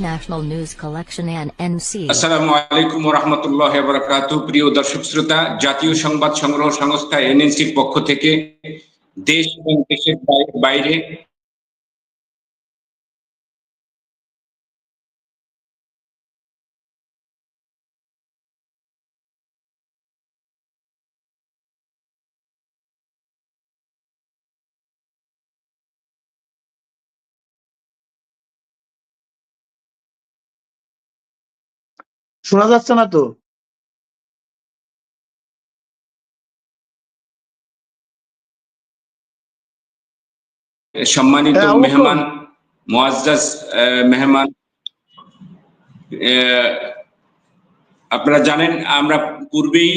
National News Collection and NC. আসসালামু আলাইকুম রহমতুল্লাহ বরকাত প্রিয় দর্শক শ্রোতা জাতীয় সংবাদ সংগ্রহ সংস্থা এনএনসির পক্ষ থেকে দেশ এবং দেশের বাই- বাইরে শোনা যাচ্ছে না তো? সম্মানিত হ্যাঁ, মেহমান মোয়াজ্জাজ মেহমান আপনারা জানেন আমরা পূর্বেই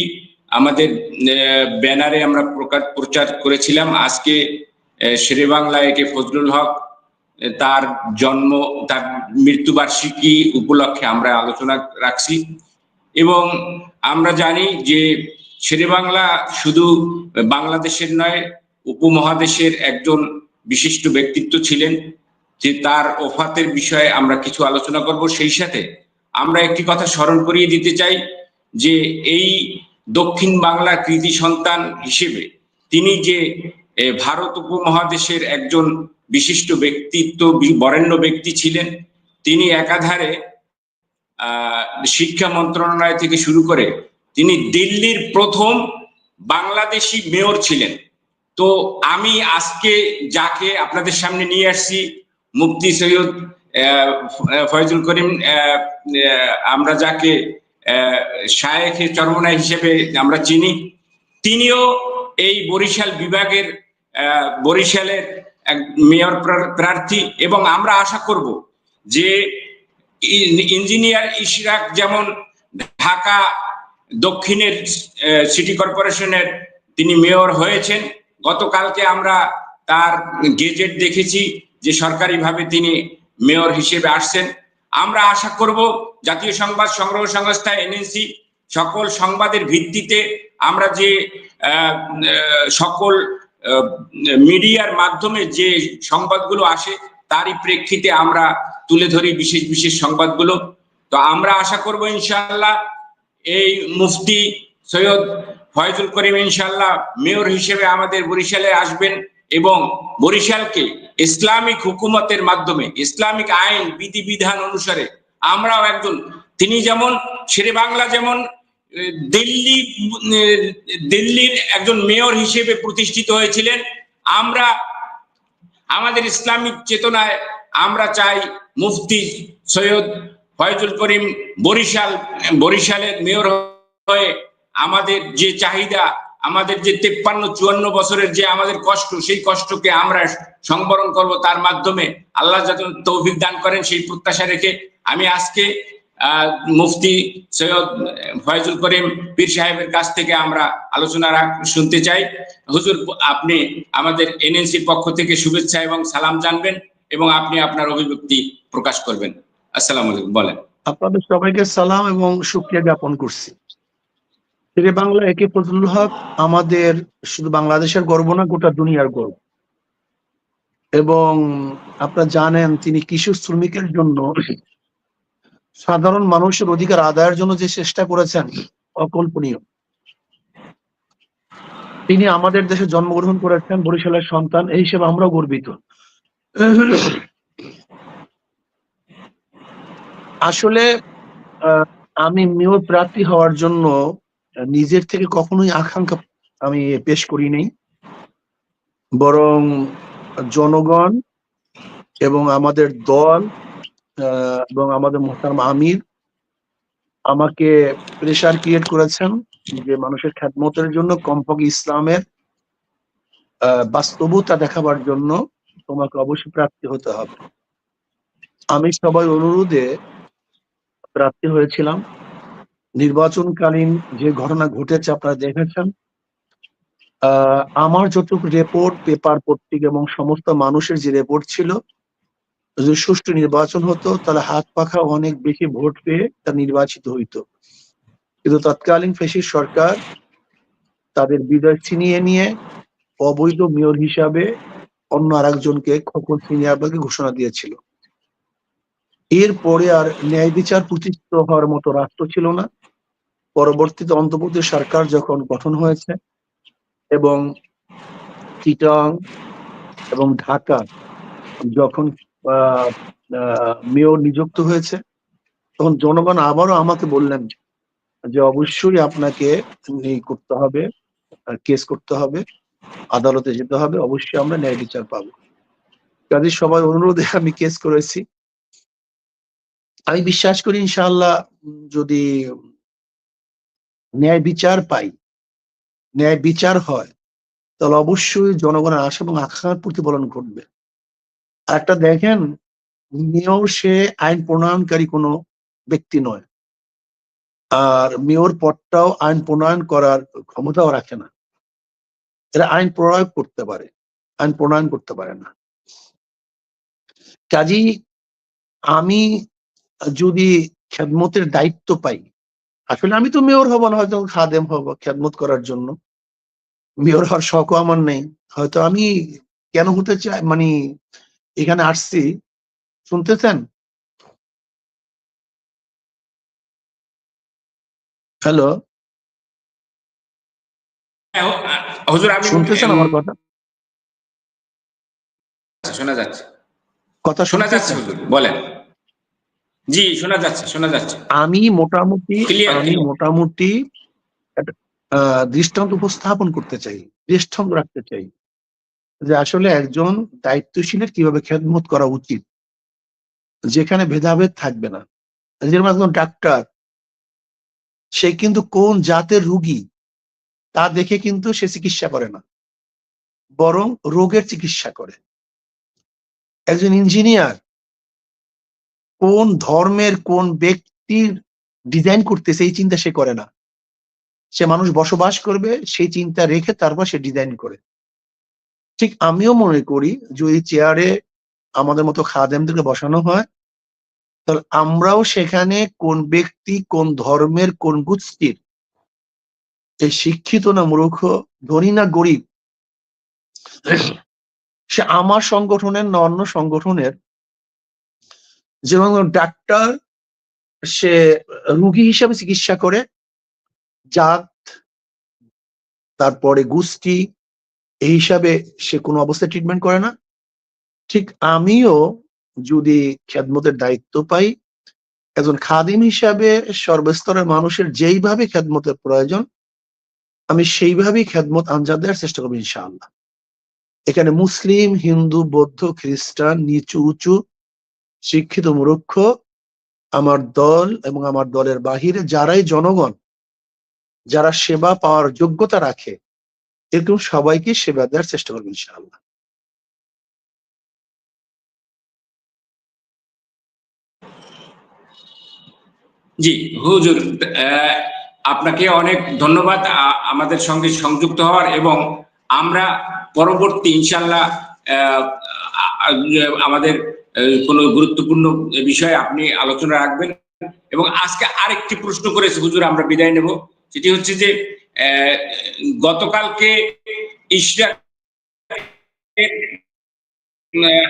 আমাদের আহ, ব্যানারে আমরা প্রকাশ প্রচার করেছিলাম। আজকে শেরে বাংলা একে ফজলুল হক তার জন্ম, তার মৃত্যুবার্ষিকী উপলক্ষে আমরা আলোচনা রাখছি। এবং আমরা জানি যে শেরে বাংলা শুধু বাংলাদেশের নয়, উপমহাদেশের একজন বিশিষ্ট ব্যক্তিত্ব ছিলেন যে তার ওফাতের বিষয়ে আমরা কিছু আলোচনা করব। সেই সাথে আমরা একটি কথা স্মরণ করিয়ে দিতে চাই যে এই দক্ষিণ বাংলার কৃতি সন্তান হিসেবে তিনি যে ভারত উপমহাদেশের একজন বিশিষ্ট ব্যক্তিত্ব, বরেণ্য ব্যক্তি ছিলেন। তিনি একাধারে শিক্ষা মন্ত্রণালয় থেকে শুরু করে তিনি দিল্লির প্রথম বাংলাদেশি মেয়র ছিলেন। তো আমি আজকে যাকে আপনাদের সামনে নিয়ে আসছি, মুফতি সৈয়দ ফয়জুল করিম আমরা যাকে শায়েখে চরমনাই হিসেবে আমরা চিনি, তিনিও এই বরিশাল বিভাগের বরিশালের মেয়র প্রা- প্রার্থী এবং আমরা আশা করব যে ইঞ্জিনিয়ার ইশরাক যেমন ঢাকা দক্ষিণের সিটি কর্পোরেশনের তিনি মেয়র হয়েছেন। গতকালকে আমরা তার গেজেট দেখেছি যে সরকারিভাবে তিনি মেয়র হিসেবে আসছেন। আমরা আশা করব জাতীয় সংবাদ সংগ্রহ সংস্থা এনএনসি সকল সংবাদের ভিত্তিতে আমরা যে সকল মিডিয়ার মাধ্যমে যে সংবাদগুলো আসে, তারই প্রেক্ষিতে আমরা তুলে ধরি বিশেষ বিশেষ সংবাদগুলো। তো আমরা আশা করব ইনশাল্লাহ এই মুফতি সৈয়দ ফয়জুল করিম ইনশাল্লাহ মেয়র হিসেবে আমাদের বরিশালে আসবেন এবং বরিশালকে ইসলামিক হুকুমতের মাধ্যমে, ইসলামিক আইন বিধিবিধান অনুসারে আমরাও একজন, তিনি যেমন শেরে বাংলা যেমন দিল্লি দিল্লির একজন মেয়র হিসেবে প্রতিষ্ঠিত হয়েছিলেন। আমরা আমাদের ইসলামিক চেতনায় আমরা চাই মুফতি সৈয়দ ফয়জুল করিম বরিশাল, বরিশালের মেয়র হয়ে আমাদের যে চাহিদা, আমাদের যে তেপ্পান্ন, চুয়ান্ন বছরের যে আমাদের কষ্ট, সেই কষ্টকে আমরা সংবরণ করব। তার মাধ্যমে আল্লাহ যাতে তৌফিক দান করেন, সেই প্রত্যাশা রেখে আমি আজকে মুফতি সৈয়দ ফয়জুল করিম পীর সাহেবের কাছ থেকে আমরা আলোচনা শুনতে চাই। হুজুর, আপনি আমাদের এনএনসির পক্ষ থেকে শুভেচ্ছা এবং সালাম জানবেন এবং আপনি আপনার অভিব্যক্তি প্রকাশ করবেন। আসসালামু আলাইকুম, বলেন। আপনাদের সবাইকে সালাম এবং শুক্রিয়া জ্ঞাপন করছি। শেরে বাংলা একে ফজলুল হক, আমাদের শুধু বাংলাদেশের গর্ব না, গোটা দুনিয়ার গর্ব। এবং আপনারা জানেন তিনি কিশোর শ্রমিকের জন্য সাধারণ মানুষের অধিকার আদায়ের জন্য যে চেষ্টা করেছেন, অকল্পনীয়। তিনি আমাদের দেশে জন্মগ্রহণ করেছেন, বরিশালের সন্তান, এই হিসেবে আমরাও গর্বিত। আসলে আমি মেয়র প্রার্থী হওয়ার জন্য নিজের থেকে কখনোই আকাঙ্ক্ষা আমি পেশ করি নাই বরং জনগণ এবং আমাদের দল এবং আমাদের মোহতারাম আমির আমাকে প্রেশার ক্রিয়েট করেছেন যে মানুষের খ্যাতমতের জন্য কমপক্ষে ইসলামের বাস্তবতা দেখাবার জন্য তোমাকে অবশ্যই প্রার্থী হতে হবে। আমি সবাই অনুরোধে প্রার্থী হয়েছিলাম। নির্বাচনকালীন যে ঘটনা ঘটেছে আপনারা দেখেছেন। আমার যতটুকু রেপোর্ট পেপার পত্রিকা এবং সমস্ত মানুষের যে রেপোর্ট ছিল যদি সুষ্ঠু নির্বাচন হতো, তাহলে হাত পাখা অনেক বেশি ভোট পেয়ে তা নির্বাচিত হইতো। কিন্তু তৎকালীন ফেসির সরকার তাদের বিদায় ছিনিয়ে নিয়ে অবৈধ মেয়র হিসাবে অন্য আরেকজনকে খোকন সিনিয়রবাগে ঘোষণা দিয়েছিল। এরপরে আর ন্যায় বিচার প্রতিষ্ঠিত হওয়ার মতো রাষ্ট্র ছিল না। পরবর্তীতে অন্তর্বর্তী সরকার যখন গঠন হয়েছে এবং চিটাং এবং ঢাকা যখন মেয়র নিযুক্ত হয়েছে। তখন জনগণ আবারও আমাকে বললেন যে অবশ্যই আপনাকে করতে হবে কেস করতে হবে আদালতে যেতে হবে অবশ্যই আমরা ন্যায় বিচার পাবো। কাজে সবাই অনুরোধে আমি কেস করেছি। আমি বিশ্বাস করি ইনশাআল্লাহ উম, যদি ন্যায় বিচার পাই ন্যায় বিচার হয় তাহলে অবশ্যই জনগণের আশা এবং আকাঙ্ক্ষার প্রতিফলন ঘটবে। আর একটা দেখেন, মেয়র সে আইন প্রণয়নকারী কোনো ব্যক্তি নয়। আর মেয়র পদটাও আইন প্রণয়ন করার ক্ষমতাও রাখে না। এরা আইন প্রয়োগ করতে পারে, আইন প্রণয়ন করতে পারে না। কাজী, আমি যদি খেদমতের দায়িত্ব পাই, আসলে আমি তো মেয়র হব না, হয়তো খাদেম হব খেদমত করার জন্য। মেয়র হওয়ার শখও আমার নেই। হয়তো আমি কেন হতে চাই মানে এখানে আসছি। শুনতেছেন? হ্যালো? হ্যাঁ, হুজুর আমি শুনতেছেন আমার কথা? শোনা যাচ্ছে। কথা শোনা যাচ্ছে হুজুর বলেন। জি শোনা যাচ্ছে শোনা যাচ্ছে। আমি মোটামুটি আমি মোটামুটি একটা, আহ, দৃষ্টান্ত উপস্থাপন করতে চাই দৃষ্টান্ত রাখতে চাই। যে আসলে একজন দায়িত্বশীলের কীভাবে খেদমত করা উচিত? যেখানে ভেদাভেদ থাকবে না। যেরকম একজন ডাক্তার, সে কিন্তু কোন জাতের রুগী তা দেখে কিন্তু সে চিকিৎসা করে না, বরং রোগের চিকিৎসা করে। একজন ইঞ্জিনিয়ার কোন ধর্মের কোন ব্যক্তির ডিজাইন করতেছে এই চিন্তা সে করে না। সে মানুষ বসবাস করবে, সেই চিন্তা রেখে তারপর সে ডিজাইন করে। ঠিক আমিও মনে করি যদি চেয়ারে আমাদের মতো খাদেমদেরকে বসানো হয়। তাহলে আমরাও সেখানে কোন ব্যক্তি, কোন ধর্মের, কোন গোষ্ঠীর এই শিক্ষিত না মূর্খ, ধনী না গরিব, সে আমার সংগঠনের না অন্য সংগঠনের যেমন ডাক্তার সে রুগী হিসাবে চিকিৎসা করে, জাত, তারপরে গোষ্ঠী এই হিসাবে সে কোনো অবস্থায় ট্রিটমেন্ট করে না। ঠিক আমিও যদি খেদমতের দায়িত্ব পাই, একজন খাদিম হিসাবে সর্বস্তরের মানুষের যেইভাবে খেদমতের প্রয়োজন, আমি সেইভাবেই খেদমত আঞ্জাদ দেওয়ার চেষ্টা করব ইনশাআল্লাহ। এখানে মুসলিম, হিন্দু, বৌদ্ধ, খ্রিস্টান, নিচু, উঁচু, শিক্ষিত, মূর্খ, আমার দল এবং আমার দলের বাহিরে যারাই জনগণ, যারা সেবা পাওয়ার যোগ্যতা রাখে এরকম সবাইকে সেবা দেওয়ার চেষ্টা করবেন, ইনশাআল্লাহ। জি, হুজুর আপনাকে অনেক ধন্যবাদ আমাদের সঙ্গে সংযুক্ত হওয়ার এবং আমরা পরবর্তী ইনশাল্লাহ আমাদের কোনো গুরুত্বপূর্ণ বিষয়ে আপনি আলোচনা রাখবেন এবং আজকে আরেকটি প্রশ্ন করেছে, হুজুর, আমরা বিদায় নেব। সেটি হচ্ছে যে গতকালকে ইশরাক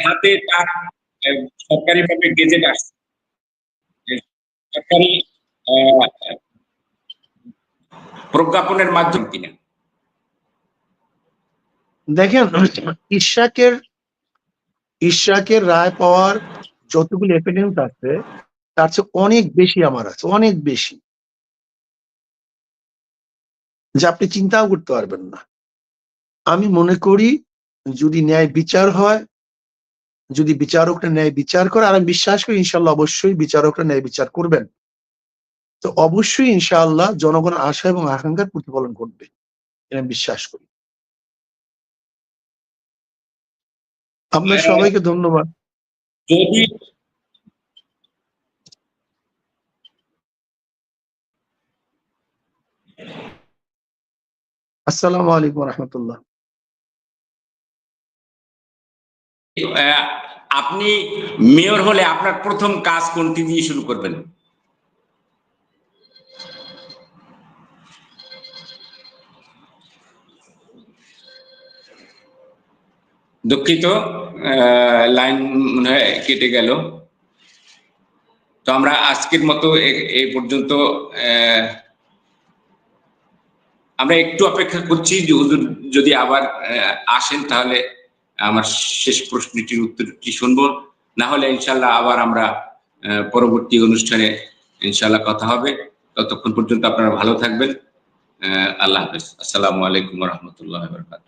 হাতে তার সরকারিভাবে গেজেট আসছে। সরকারি প্রজ্ঞাপনের মাধ্যম কিনা। দেখেন, ইশাকের ইশাকের রায় পাওয়ার যতগুলো এভিডেন্স আছে, তার চেয়ে অনেক বেশি আমার আছে, অনেক বেশি। যা আপনি চিন্তাও করতে পারবেন না। আমি মনে করি যদি ন্যায় বিচার হয় যদি বিচারকরা ন্যায় বিচার করে আর আমি বিশ্বাস করি ইনশাল্লাহ অবশ্যই বিচারকরা ন্যায় বিচার করবেন। তো অবশ্যই ইনশাআল্লাহ জনগণের আশা এবং আকাঙ্ক্ষার প্রতিফলন এটা আমি বিশ্বাস করি। আপনার সবাইকে ধন্যবাদ। যদি আসসালামু আলাইকুম রহমতুল্লাহ। আপনি মেয়র হলে আপনার প্রথম কাজ কোনটি দিয়ে শুরু করবেন? দুঃখিত লাইন মনে হয় কেটে গেল। তো আমরা আজকের মতো এ- এই পর্যন্ত আহ, আমরা একটু অপেক্ষা করছি যে হুজুর যদি আবার আসেন তাহলে আমার শেষ প্রশ্নটির উত্তরটি শুনব। না হলে ইনশাল্লাহ আবার আমরা পরবর্তী অনুষ্ঠানে ইনশাল্লাহ কথা হবে। ততক্ষণ পর্যন্ত আপনারা ভালো থাকবেন। আল্লাহ হাফেজ। আসসালামু আলাইকুম রহমতুল্লাহ বরকাত